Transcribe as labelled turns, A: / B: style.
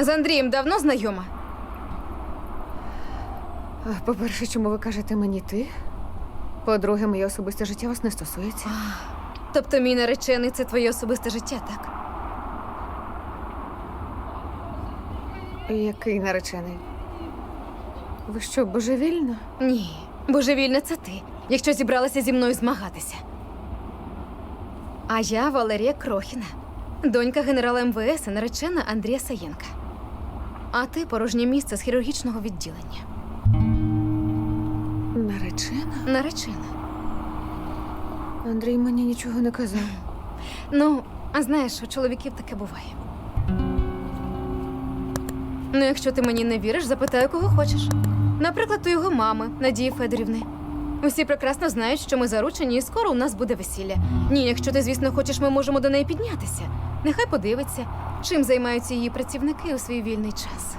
A: З Андрієм давно знайома?
B: По-перше, чому ви кажете мені ти? По-друге, моє особисте життя вас не стосується.
A: Тобто мій наречений це твоє особисте життя, так?
B: Який наречений? Ви що, божевільна?
A: Ні, божевільна це ти, якщо зібралася зі мною змагатися. А я Валерія Крохіна, донька генерала МВС і наречена Андрія Саєнка. А ти порожнє місце з хірургічного відділення.
B: Наречена?
A: Наречена.
B: Андрій мені нічого не казав.
A: Ну, а знаєш, у чоловіків таке буває. Ну, якщо ти мені не віриш, запитаю, кого хочеш. Наприклад, у його мами, Надії Федорівни. Усі прекрасно знають, що ми заручені, і скоро у нас буде весілля. Ні, якщо ти, звісно, хочеш, ми можемо до неї піднятися. Нехай подивиться, чим займаються її працівники у свій вільний час.